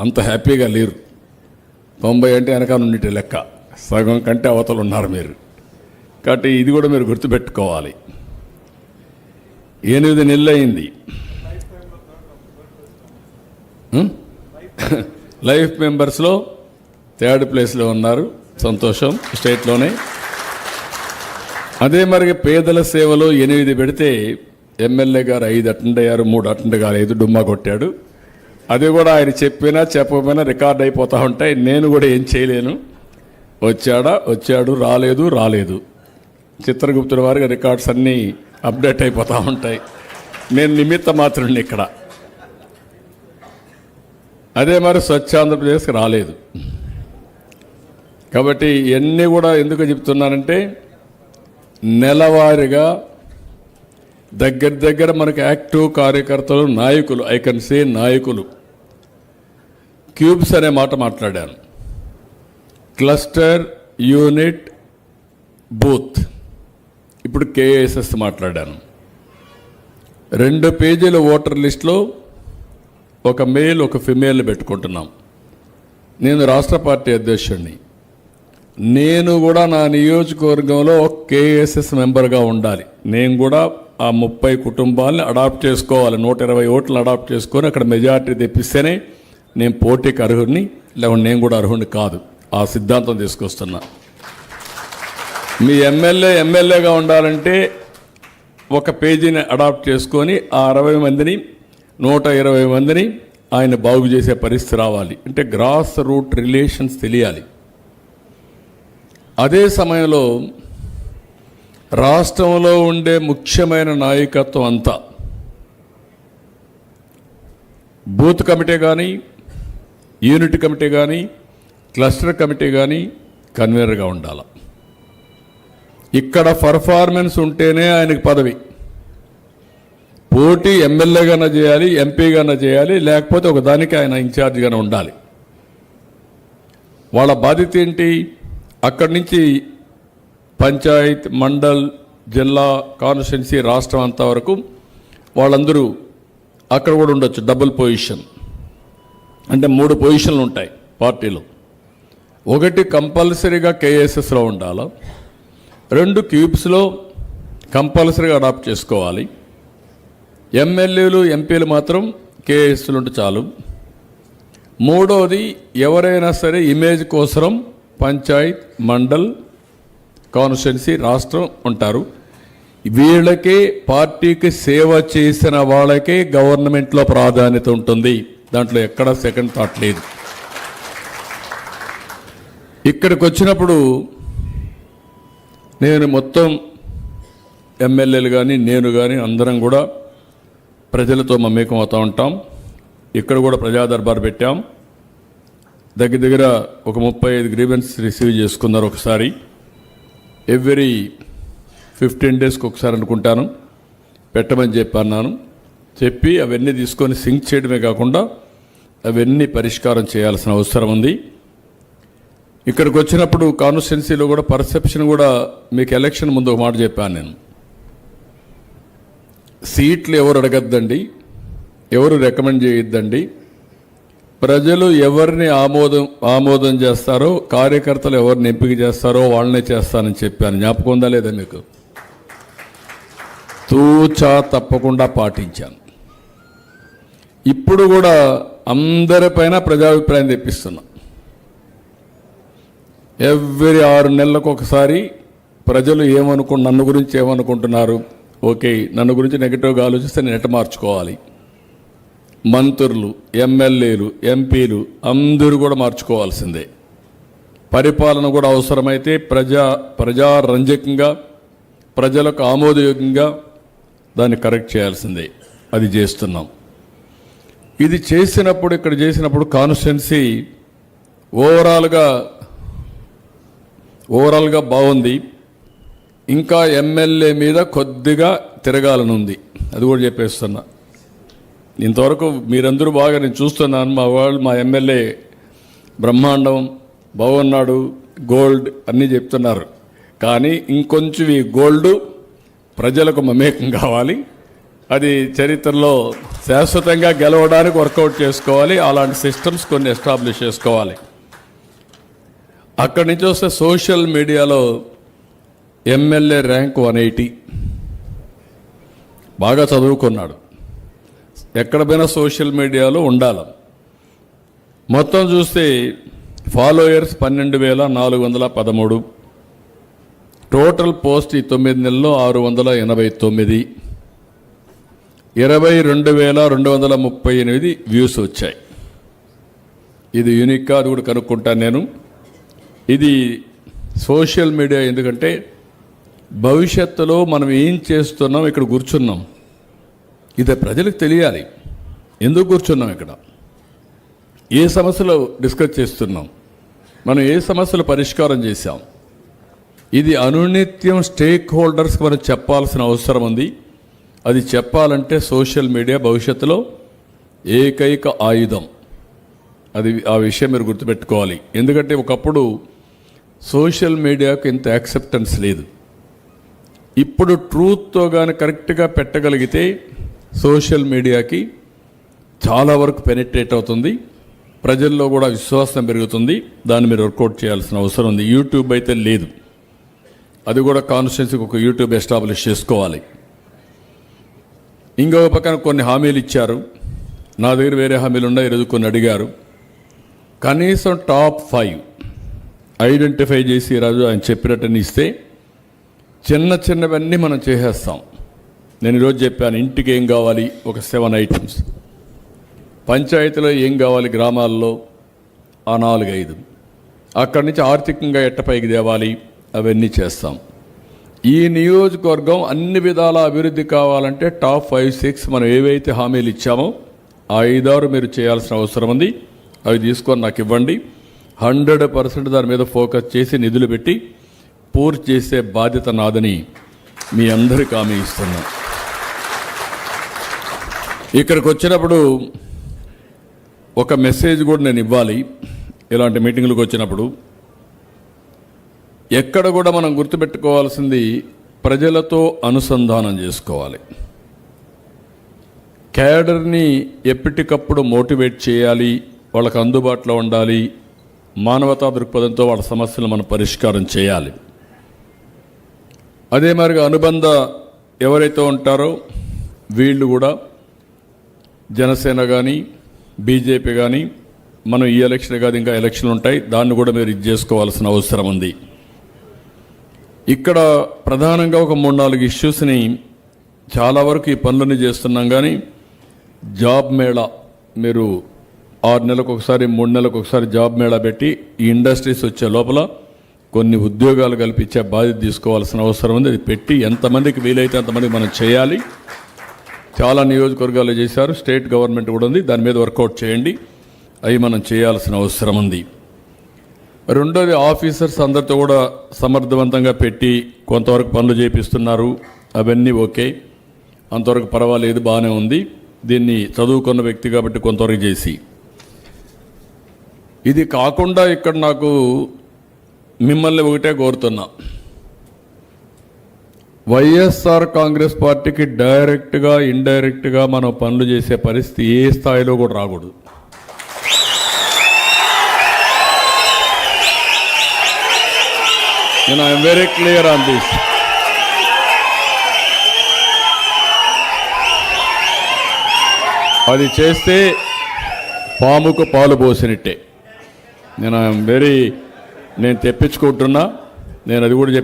అంత హ్యాపీగా లేరు. తొంభై అంటే వెనక నుండి లెక్క. సగం కంటే అవతలు ఉన్నారు మీరు. కాబట్టి ఇది కూడా మీరు గుర్తుపెట్టుకోవాలి. ఎనిమిది నెలలు అయింది. లైఫ్ మెంబర్స్లో థర్డ్ ప్లేస్లో ఉన్నారు. సంతోషం స్టేట్లోనే. అదే మరి పేదల సేవలో ఎనిమిది పెడితే ఎమ్మెల్యే గారు ఐదు అటెండ్ అయ్యారు మూడు అటెండ్ కాలేదు డుమ్మా కొట్టాడు. అది కూడా ఆయన చెప్పినా చెప్పకపోయినా రికార్డ్ అయిపోతూ ఉంటాయి. నేను కూడా ఏం చేయలేను. వచ్చాడా? వచ్చాడు. రాలేదు. రాలేదు. చిత్రగుప్తుడి వారికి రికార్డ్స్ అన్నీ అప్డేట్ అయిపోతూ ఉంటాయి. నేను నిమిత్త మాత్రం ఇక్కడ. అదే మరి స్వచ్ఛ ఆంధ్రప్రదేశ్కి రాలేదు. కాబట్టి ఇవన్నీ కూడా ఎందుకు చెప్తున్నానంటే నెలవారీగా దగ్గర దగ్గర మనకు యాక్టివ్ కార్యకర్తలు నాయకులు ఐ కెన్ సే నాయకులు క్యూబ్స్ అనే మాట మాట్లాడాను. Cluster unit booth. ఇప్పుడు కేఎస్ఎస్ మాట్లాడాను. రెండు పేజీల ఓటర్ లిస్టులో ఒక మేల్ ఒక ఫిమేల్ పెట్టుకుంటున్నాం. నేను రాష్ట్ర పార్టీ అధ్యక్షుడిని నేను కూడా నా నియోజకవర్గంలో కేఏఎస్ఎస్ కేఎస్ఎస్ మెంబర్గా ఉండాలి. నేను కూడా ఆ ముప్పై కుటుంబాలని అడాప్ట్ చేసుకోవాలి. నూట ఇరవై ఓట్లు అడాప్ట్ చేసుకొని అక్కడ మెజారిటీ తెప్పిస్తేనే నేను పోటీకి అర్హుడిని లేకుంటే నేను కూడా అర్హుడిని కాదు. ఆ సిద్ధాంతం తీసుకొస్తున్నా. మీ ఎమ్మెల్యే ఎమ్మెల్యేగా ఉండాలంటే ఒక పేజీని అడాప్ట్ చేసుకొని ఆ అరవై మందిని నూట ఇరవై మందిని ఆయన బాగు చేసే పరిస్థితి రావాలి. అంటే గ్రాస్ రూట్ రిలేషన్స్ తెలియాలి. అదే సమయంలో రాష్ట్రంలో ఉండే ముఖ్యమైన నాయకత్వం అంతా. బూత్ కమిటీ కానీ యూనిట్ కమిటీ కానీ క్లస్టర్ కమిటీ కానీ కన్వీనర్గా ఉండాలి. ఇక్కడ పర్ఫార్మెన్స్ ఉంటేనే ఆయనకు పదవి. పోటీ ఎమ్మెల్యేగానే చేయాలి ఎంపీగానే చేయాలి లేకపోతే ఒక దానికి ఆయన ఇన్ఛార్జ్గానే ఉండాలి. వాళ్ళ బాధ్యత ఏంటి? అక్కడి నుంచి పంచాయత్ మండల్ జిల్లా కాన్స్టిట్యున్సీ రాష్ట్రం అంతా వరకు వాళ్ళందరూ అక్కడ కూడా ఉండొచ్చు డబుల్ పొజిషన్. అంటే మూడు పొజిషన్లు ఉంటాయి పార్టీలో. ఒకటి కంపల్సరీగా కేఎస్ఎస్లో ఉండాలి? రెండు క్యూబ్స్లో కంపల్సరీగా అడాప్ట్ చేసుకోవాలి. ఎమ్మెల్యేలు ఎంపీలు మాత్రం కేఎస్లు ఉంటే చాలు. మూడోది ఎవరైనా సరే ఇమేజ్ కోసరం పంచాయత్ మండల్ కాన్స్టిట్యున్సీ రాష్ట్రం ఉంటారు. వీళ్ళకే పార్టీకి సేవ చేసిన వాళ్ళకే గవర్నమెంట్లో ప్రాధాన్యత ఉంటుంది. దాంట్లో ఎక్కడ సెకండ్ థాట్ లేదు. ఇక్కడికి వచ్చినప్పుడు నేను మొత్తం ఎమ్మెల్యేలు కానీ నేను కానీ అందరం కూడా ప్రజలతో మమేకం అవుతూ ఉంటాం. ఇక్కడ కూడా ప్రజా దర్బార్ పెట్టాం. దగ్గర దగ్గర ఒక ముప్పై ఐదు గ్రీవెన్స్ రిసీవ్ చేసుకున్నారు ఒకసారి. ఎవ్రీ ఫిఫ్టీన్ డేస్కి ఒకసారి అనుకుంటాను. పెట్టమని చెప్పి అన్నాను. చెప్పి అవన్నీ తీసుకొని సింక్ చేయడమే కాకుండా అవన్నీ పరిష్కారం చేయాల్సిన అవసరం ఉంది. ఇక్కడికి వచ్చినప్పుడు కాన్స్టిట్యున్సీలో కూడా పర్సెప్షన్ కూడా మీకు ఎలక్షన్ ముందు ఒక మాట చెప్పాను నేను. సీట్లు ఎవరు అడగద్దండి? ఎవరు రికమెండ్ చేయొద్దండి? ప్రజలు ఎవరిని ఆమోదం ఆమోదం చేస్తారో కార్యకర్తలు ఎవరిని ఎంపిక చేస్తారో వాళ్ళనే చేస్తానని చెప్పాను. జ్ఞాపకం ఉందా లేదా మీకు? తూచా తప్పకుండా పాటించాను. ఇప్పుడు కూడా అందరిపైన ప్రజాభిప్రాయం తెప్పిస్తున్నా. ఎవ్రీ ఆరు నెలలకు ఒకసారి ప్రజలు ఏమనుకు నన్ను గురించి ఏమనుకుంటున్నారు? ఓకే నన్ను గురించి నెగిటివ్గా ఆలోచిస్తే నేను ఎట్ట మార్చుకోవాలి? మంత్రులు ఎమ్మెల్యేలు ఎంపీలు అందరూ కూడా మార్చుకోవాల్సిందే. పరిపాలన కూడా అవసరమైతే ప్రజా ప్రజారంజకంగా ప్రజలకు ఆమోదయోగ్యంగా దాన్ని కరెక్ట్ చేయాల్సిందే. అది చేస్తున్నాం. ఇది చేసినప్పుడు ఇక్కడ చేసినప్పుడు కాన్స్టిట్యున్సీ ఓవరాల్గా ఓవరాల్గా బాగుంది. ఇంకా ఎమ్మెల్యే మీద కొద్దిగా తిరగాలని ఉంది అది కూడా చెప్పేస్తున్నా. ఇంతవరకు మీరందరూ బాగా నేను చూస్తున్నాను. మా వాళ్ళు మా ఎమ్మెల్యే బ్రహ్మాండం బాగున్నాడు గోల్డ్ అన్నీ చెప్తున్నారు. కానీ ఇంకొంచెం ఈ గోల్డ్ ప్రజలకు మమేకం కావాలి. అది చరిత్రలో శాశ్వతంగా గెలవడానికి వర్కౌట్ చేసుకోవాలి. అలాంటి సిస్టమ్స్ కొన్ని ఎస్టాబ్లిష్ చేసుకోవాలి. అక్కడి నుంచి వస్తే సోషల్ మీడియాలో ఎమ్మెల్యే ర్యాంక్ వన్ ఎయిటీ. బాగా చదువుకున్నాడు. ఎక్కడ పోయినా సోషల్ మీడియాలో ఉండాలి. మొత్తం చూస్తే ఫాలోయర్స్ పన్నెండు వేల నాలుగు వందల పదమూడు. టోటల్ పోస్ట్ ఈ తొమ్మిది నెలల్లో ఆరు వందల ఎనభై తొమ్మిది. ఇరవై రెండు వేల రెండు వందల ముప్పై ఎనిమిది వ్యూస్ వచ్చాయి. ఇది యూనిక్ అది కూడా కనుక్కుంటాను నేను. ఇది సోషల్ మీడియా ఎందుకంటే భవిష్యత్తులో మనం ఏం చేస్తున్నాం ఇక్కడ కూర్చున్నాం. ఇది ప్రజలకు తెలియాలి. ఎందుకు కూర్చున్నాం ఇక్కడ? ఏ సమస్యలు డిస్కస్ చేస్తున్నాం? మనం ఏ సమస్యలు పరిష్కారం చేశాం? ఇది అనునిత్యం స్టేక్ హోల్డర్స్కి మనం చెప్పాల్సిన అవసరం ఉంది. అది చెప్పాలంటే సోషల్ మీడియా భవిష్యత్తులో ఏకైక ఆయుధం. అది ఆ విషయం మీరు గుర్తుపెట్టుకోవాలి. ఎందుకంటే ఒకప్పుడు సోషల్ మీడియాకు ఇంత యాక్సెప్టెన్స్ లేదు. ఇప్పుడు ట్రూత్తో కానీ కరెక్ట్గా పెట్టగలిగితే సోషల్ మీడియాకి చాలా వరకు పెనిట్రేట్ అవుతుంది. ప్రజల్లో కూడా విశ్వాసం పెరుగుతుంది. దాన్ని మీరు వర్కౌట్ చేయాల్సిన అవసరం ఉంది. యూట్యూబ్ అయితే లేదు. అది కూడా కాన్స్టిట్యున్సీకి ఒక యూట్యూబ్ ఎస్టాబ్లిష్ చేసుకోవాలి. ఇంకొక పక్కన కొన్ని హామీలు ఇచ్చారు. నా దగ్గర వేరే హామీలు ఉన్నాయి ఈరోజు కొన్ని అడిగారు. కనీసం టాప్ ఫైవ్ ఐడెంటిఫై చేసి ఈరోజు ఆయన చెప్పినట్టని ఇస్తే చిన్న చిన్నవన్నీ మనం చేసేస్తాం. నేను ఈరోజు చెప్పాను ఇంటికి ఏం కావాలి? ఒక సెవెన్ ఐటమ్స్. పంచాయతీలో ఏం కావాలి? గ్రామాల్లో ఆ నాలుగు ఐదు అక్కడి నుంచి ఆర్థికంగా ఎట్టపైకి తేవాలి? అవన్నీ చేస్తాం. ఈ నియోజకవర్గం అన్ని విధాల అభివృద్ధి కావాలంటే టాప్ ఫైవ్ సిక్స్ మనం ఏవైతే హామీలు ఇచ్చామో ఆ ఐదారు మీరు చేయాల్సిన అవసరం ఉంది. అవి తీసుకొని నాకు ఇవ్వండి. హండ్రెడ్ పర్సెంట్ దాని మీద ఫోకస్ చేసి నిధులు పెట్టి పూర్తి చేసే బాధ్యత నాదని మీ అందరికి హామీ ఇస్తున్నా. ఇక్కడికి వచ్చినప్పుడు ఒక మెసేజ్ కూడా నేను ఇవ్వాలి. ఇలాంటి మీటింగ్లకు వచ్చినప్పుడు ఎక్కడ కూడా మనం గుర్తుపెట్టుకోవాల్సింది ప్రజలతో అనుసంధానం చేసుకోవాలి. క్యాడర్ని ఎప్పటికప్పుడు మోటివేట్ చేయాలి వాళ్ళకు అందుబాటులో ఉండాలి మానవతా దృక్పథంతో వాళ్ళ సమస్యలు మనం పరిష్కారం చేయాలి. అదే మరిగా అనుబంధ ఎవరైతే ఉంటారో వీళ్ళు కూడా జనసేన కానీ బీజేపీ కానీ మనం ఈ ఎలక్షన్ కాదు ఇంకా ఎలక్షన్లు ఉంటాయి దాన్ని కూడా మీరు ఇది చేసుకోవాల్సిన అవసరం ఉంది. ఇక్కడ ప్రధానంగా ఒక మూడు నాలుగు ఇష్యూస్ని చాలా వరకు ఈ పనులని చేస్తున్నాం కానీ జాబ్ మేళా మీరు ఆరు నెలలకు ఒకసారి మూడు నెలలకు ఒకసారి జాబ్ మేళా పెట్టి ఈ ఇండస్ట్రీస్ వచ్చే లోపల కొన్ని ఉద్యోగాలు కల్పించే బాధ్యత తీసుకోవాల్సిన అవసరం ఉంది. అది పెట్టి ఎంతమందికి వీలైతే అంతమందికి మనం చేయాలి. చాలా నియోజకవర్గాలు చేశారు. స్టేట్ గవర్నమెంట్ కూడా ఉంది. దాని మీద వర్కౌట్ చేయండి. అవి మనం చేయాల్సిన అవసరం ఉంది. రెండోది ఆఫీసర్స్ అందరితో కూడా సమర్థవంతంగా పెట్టి కొంతవరకు పనులు చేపిస్తున్నారు. అవన్నీ ఓకే. అంతవరకు పర్వాలేదు బాగానే ఉంది. దీన్ని చదువుకున్న వ్యక్తి కాబట్టి కొంతవరకు చేసి. ఇది కాకుండా ఇక్కడ నాకు మిమ్మల్ని ఒకటే కోరుతున్నా. వైఎస్ఆర్ కాంగ్రెస్ పార్టీకి డైరెక్ట్గా ఇండైరెక్ట్గా మనం పనులు చేసే పరిస్థితి ఏ స్థాయిలో కూడా రాకూడదు. నేను I'm very clear on this అది చేస్తే పాముకు పాలు పోసినట్టే. నేను ఐఎమ్ వెరీ నేను తెప్పించుకుంటున్నా. నేను అది కూడా చెప్పి